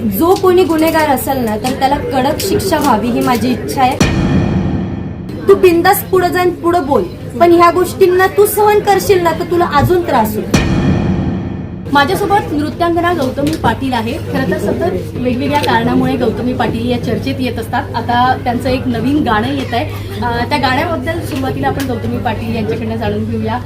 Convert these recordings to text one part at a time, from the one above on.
जो कोणी गुन्हेगार असेल ना तर त्याला कडक शिक्षा व्हावी ही माझी इच्छा आहे. तू बिंदास पुढे जाईन पुढे बोल. पण ह्या गोष्टींना तू सहन करशील ना तर तुला अजून त्रास होईल. माझ्यासोबत नृत्यांगना गौतमी पाटील आहे. खरं तर सतत वेगवेगळ्या कारणामुळे गौतमी पाटील या चर्चेत येत असतात. आता त्यांचं एक नवीन गाणं येत आहे. त्या गाण्याबद्दल सुरुवातीला आपण गौतमी पाटील यांच्याकडनं जाणून घेऊया.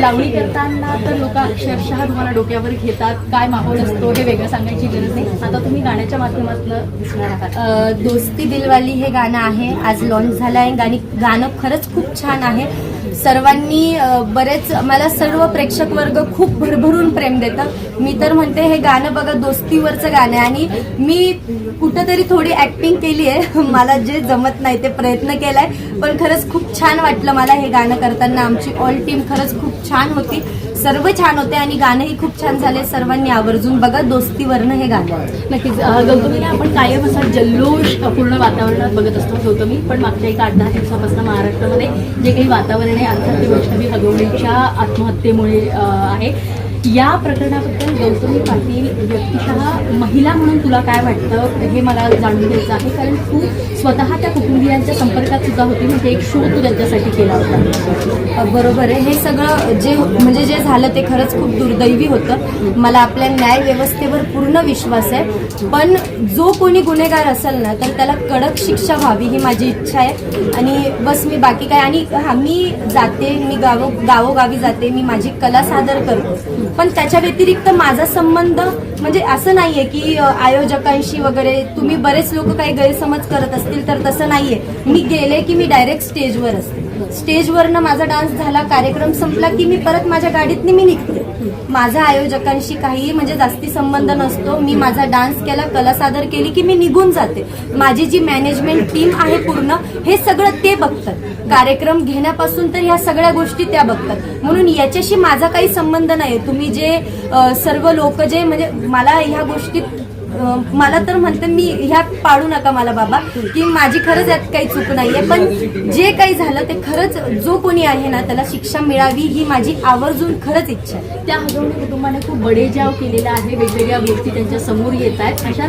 लावणी करताना तर लोक अक्षरशः तुम्हाला डोक्यावर घेतात. काय माहोल असतो हे वेगळं सांगायची गरज नाही. आता तुम्ही गाण्याच्या माध्यमातून दिसणार आहात. दोस्ती दिलवाली हे गाणं आहे. आज लॉन्च झालं आहे गाणी गाणं खरंच खूप छान आहे. सर्वांनी बरेच मला सर्व प्रेक्षक वर्ग खूप भरभरून प्रेम देत मी तर म्हणते हे गाणं बघा दोस्तीवरचं गाणं आहे. आणि मी कुठंतरी थोडी ऍक्टिंग केली आहे. मला जे जमत नाही ते प्रयत्न केलाय. पण खरंच खूप छान वाटलं मला हे गाणं करताना. आमची ऑल टीम खरंच खूप छान होती. सर्व छान होते आणि गाणंही खूप छान झाले. सर्वांनी आवर्जून बघा दोस्तीवरनं हे गाणं. नक्कीच. गौतमीला आपण कायम असा जल्लोष पूर्ण वातावरणात बघत असतो गौतमी. पण मागच्या एक आठ दहा दिवसापासून महाराष्ट्रामध्ये जे काही वातावरण आहे अर्थात ते वैष्णवी हगवणीच्या आत्महत्येमुळे आहे. या प्रकरणाबद्दल गौतमी पाटील व्यक्तिशः महिला म्हणून तुला काय वाटतं हे मला जाणून घ्यायचं आहे. कारण तू स्वतः त्या कुटुंबियांच्या संपर्कात सुद्धा होती म्हणजे एक शो तू त्यांच्यासाठी केला होता. बरोबर आहे. हे सगळं जे म्हणजे जे झालं ते खरंच खूप दुर्दैवी होतं. मला आपल्या न्याय व्यवस्थेवर पूर्ण विश्वास आहे. पण जो कोणी गुन्हेगार असेल ना तर त्याला कडक शिक्षा व्हावी ही माझी इच्छा आहे. आणि बस मी बाकी काय आणि हा मी जाते मी गावो गावोगावी जाते मी माझी कला सादर करते. पण त्याच्या व्यतिरिक्त माझा संबंध म्हणजे असं नाहीये की आयोजकांशी वगैरे तुम्ही बरेच लोक काही गैरसमज करत असतील तर तसं नाहीये. मी गेले की मी डायरेक्ट स्टेजवर असते. स्टेजवरनं माझा डान्स झाला कार्यक्रम संपला की मी परत माझ्या गाडीतनी मी निघते. माझा आयोजकांशी काही म्हणजे जास्ती संबंध नसतो. मी माझा डान्स केला कला सादर केली की मी निघून जाते. माझी जी मॅनेजमेंट टीम आहे पूर्ण हे सगळं ते बघतात. कार्यक्रम घेण्यापासून तर ह्या सगळ्या गोष्टी त्या बघतात. म्हणून याच्याशी माझा काही संबंध नाही तुम्ही जे सर्व लोक जे म्हणजे मला ह्या गोष्टीत मला तर म्हणते मी ह्यात पाडू नका मला बाबा की माझी खरंच यात काही चूक नाहीये. पण जे काही झालं ते खरंच जो कोणी आहे ना त्याला शिक्षा मिळावी ही माझी आवर्जून खरंच इच्छा आहे. त्या हगवणी कुटुंबाने खूप बडेजाव केलेला आहे वेगवेगळ्या गोष्टी त्यांच्यासमोर येत आहेत. अशा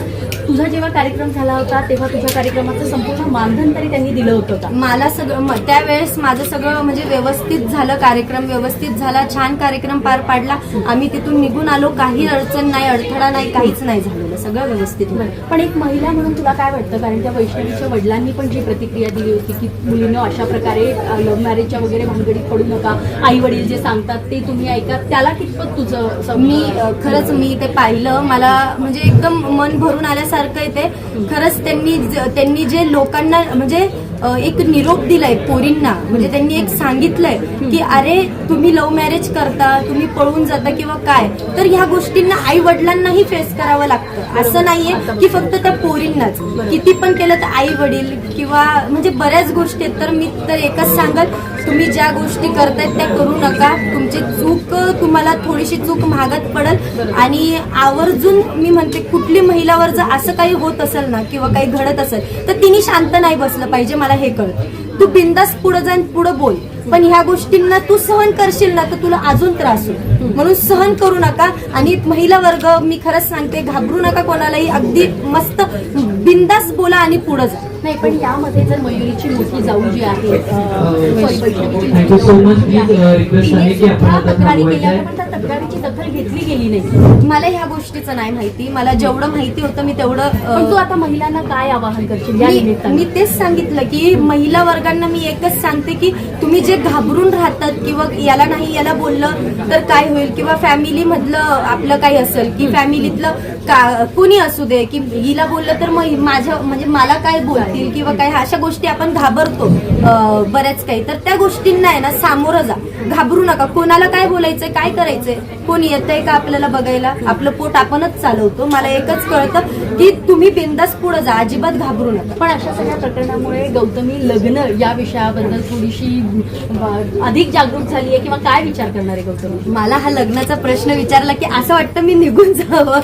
तुझा जेव्हा कार्यक्रम झाला होता तेव्हा तुझ्या कार्यक्रमाचं संपूर्ण मानधन तरी त्यांनी दिलं होतं का? मला सगळं त्यावेळेस माझं सगळं म्हणजे व्यवस्थित झालं कार्यक्रम व्यवस्थित झाला छान कार्यक्रम पार पाडला. आम्ही तिथून निघून आलो काही अडचण नाही अडथळा नाही काहीच नाही झालेलं. सगळं व्यवस्थित होतं पण एक महिला म्हणून तुला काय वाटतं? कारण त्या वैष्णवीच्या वडिलांनी पण जी प्रतिक्रिया दिली होती की मुलीनं अशा प्रकारे लव्ह मॅरेजच्या वगैरे भानगडीत पडू नका. आई वडील जे सांगतात ते तुम्ही ऐका. त्याला कितपत तुझं मी खरंच मी ते पाहिलं. मला म्हणजे एकदम मन भरून आल्यासारखं आहे ते. खरंच त्यांनी त्यांनी जे लोकांना म्हणजे एक निरोप दिलाय पोरींना. म्हणजे त्यांनी एक सांगितलंय की अरे तुम्ही लव्ह मॅरेज करता तुम्ही पळून जाता किंवा काय? तर ह्या गोष्टींना आई वडिलांनाही फेस करावं लागतं. असं नाहीये की फक्त त्या पोरींनाच. किती पण केलं तर आई वडील किंवा म्हणजे बऱ्याच गोष्टी आहेत. तर मी तर एकच सांगल तुम्ही ज्या गोष्टी करतायत त्या करू नका. तुमची चूक तुम्हाला थोडीशी चूक महागात पडल आणि आवर्जून मी म्हणते कुठली महिलावर जर असं काही होत असेल ना किंवा काही घडत असेल तर तिने शांत नाही बसलं पाहिजे मला हे कळत. तू बिंदास पुढं जाईन पुढं बोल. पण ह्या गोष्टींना तू सहन करशील ना तर तुला अजून त्रास होईल. म्हणून सहन करू नका आणि महिला वर्ग मी खरंच सांगते घाबरू नका कोणालाही. अगदी मस्त बिंदास बोला आणि पुढे जा. नाही पण यामध्ये जर मयुरीची मोठी जाऊ जी आहे तक्रारी केल्या तक्रारीची दखल घेतली गेली नाही. मला ह्या गोष्टीचं नाही माहिती. मला जेवढं माहिती होतं मी तेवढं पण तू आता महिलांना काय आवाहन करशील मी तेच सांगितलं की महिला वर्गांना मी एकच सांगते की तुम्ही जे घाबरून राहतात किंवा याला नाही याला बोललं तर काय होईल? किंवा फॅमिली मधलं आपलं काही असेल की फॅमिलीतलं का कोणी असू दे की हिला बोललं तर मग माझ्या म्हणजे मला काय बोलतील किंवा काय? अशा गोष्टी आपण घाबरतो बऱ्याच काही. तर त्या गोष्टींना आहे ना सामोरं जा. घाबरू नका. कोणाला काय बोलायचंय काय करायचंय? कोण येतंय का आपल्याला बघायला? आपलं पोट आपणच चालवतो. मला एकच कळतं की तुम्ही बिंदास पुढे जा. अजिबात घाबरू नका. पण अशा सगळ्या प्रकरणामुळे गौतमी लग्न या विषयाबद्दल थोडीशी अधिक जागरूक झाली आहे किंवा काय विचार करणार आहे गौतमी? मला हा लग्नाचा प्रश्न विचारला की असं वाटतं मी निघून जावं?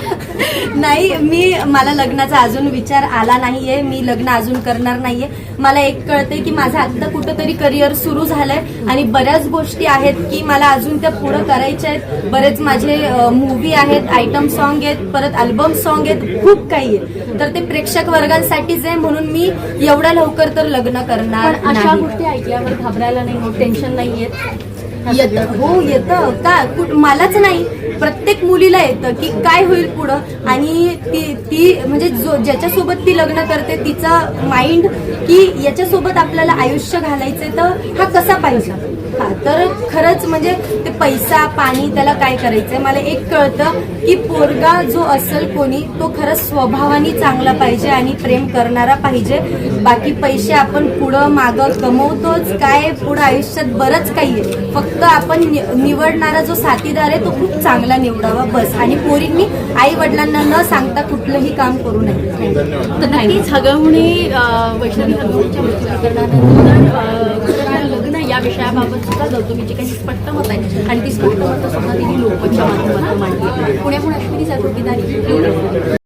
नाही मी मला लग्नाचा अजून विचार आला नाहीये. मी लग्न अजून करणार नाहीये. मला एक कळतंय की माझं आता कुठंतरी करिअर सुरू झालंय आणि बऱ्याच गोष्टी आहेत की मला अजून त्या पुढं करायच्या आहेत. बरेच माझे मूवी आहेत आयटम सॉन्ग आहेत परत अल्बम सॉन्ग आहेत खूप काही आहे तर ते प्रेक्षक वर्गांसाठीच आहे म्हणून मी एवढ्या लवकर तर लग्न करणार अशा गोष्टी ऐकल्यावर घाबरायला नाही होत टेन्शन नाही येत येत. हो येतं. का? कुठ- मलाच नाही. प्रत्येक मुलीला येतं की काय होईल पुढं? आणि ती ती म्हणजे जो ज्याच्यासोबत ती लग्न करते तिचा माइंड की याच्यासोबत आपल्याला आयुष्य घालायचं तर हा कसा पाहिजे? हा तर खरंच म्हणजे ते पैसा पाणी त्याला काय करायचंय? मला एक कळतं की पोरगा जो असेल कोणी तो खरंच स्वभावाने चांगला पाहिजे आणि प्रेम करणारा पाहिजे. बाकी पैसे आपण पुढं मागं कमवतोच. काय पुढं आयुष्यात बरंच काही आहे. फक्त आपण नि- निवडणारा जो साथीदार आहे तो खूप चांगला निवडावा बस. आणि पोरींनी आई वडिलांना न सांगता कुठलंही काम करू नये. तर नक्कीच हगवणे वैष्णवी हगवणीच्या विषयाबाबत सुद्धा गौतमीची काही स्पष्ट मत आहे आणि ती स्पष्ट मतं सुद्धा तिने लोकमतच्या माध्यमातून मांडली. पुण्याहून अश्विनी सरकुटीदारी